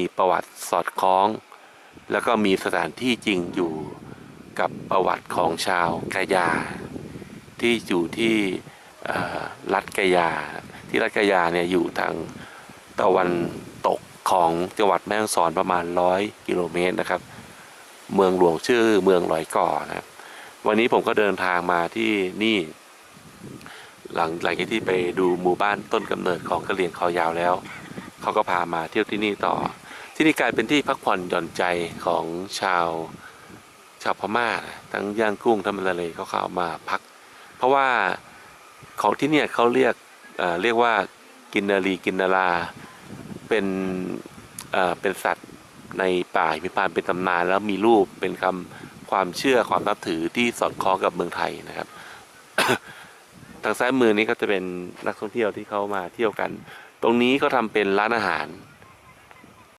มีประวัติสอดคล้อง แล้วก็มีสถานที่จริงอยู่กับประวัติของชาวกะยา ที่อยู่ที่รัฐกะยา ที่รัฐกะยาเนี่ยอยู่ทางตะวันตกของจังหวัดแม่ฮ่องสอนประมาณร้อยกิโลเมตรนะครับ เมืองหลวงชื่อเมืองลอยก่อนะครับ วันนี้ผมก็เดินทางมาที่นี่ หลังหลังจากที่ไปดูหมู่บ้านต้นกำเนิดของกะเหรี่ยงคอยาวแล้ว เขาก็พามาเที่ยวที่นี่ต่อ ที่นี่กลายเป็นที่พักผ่อนหย่อนใจของชาวชาวพม่า ทั้งย่างกุ้งทั้งอะไรเขาเข้ามาพัก เพราะว่าของที่เนี่ยเขาเรียกเเรียกว่ากินนารีกินนาราเป็นเเป็นสัตว์ในป่าหิพานเป็นตำนานแล้วมีรูปเป็นคำความเชื่อความนับถือที่สอดคล้องกับเมืองไทยนะครับ ทางซ้ายมือนี้ก็จะเป็นนักท่องเที่ยวที่เขามาเที่ยวกัน ตรงนี้เขาทำเป็นร้านอาหาร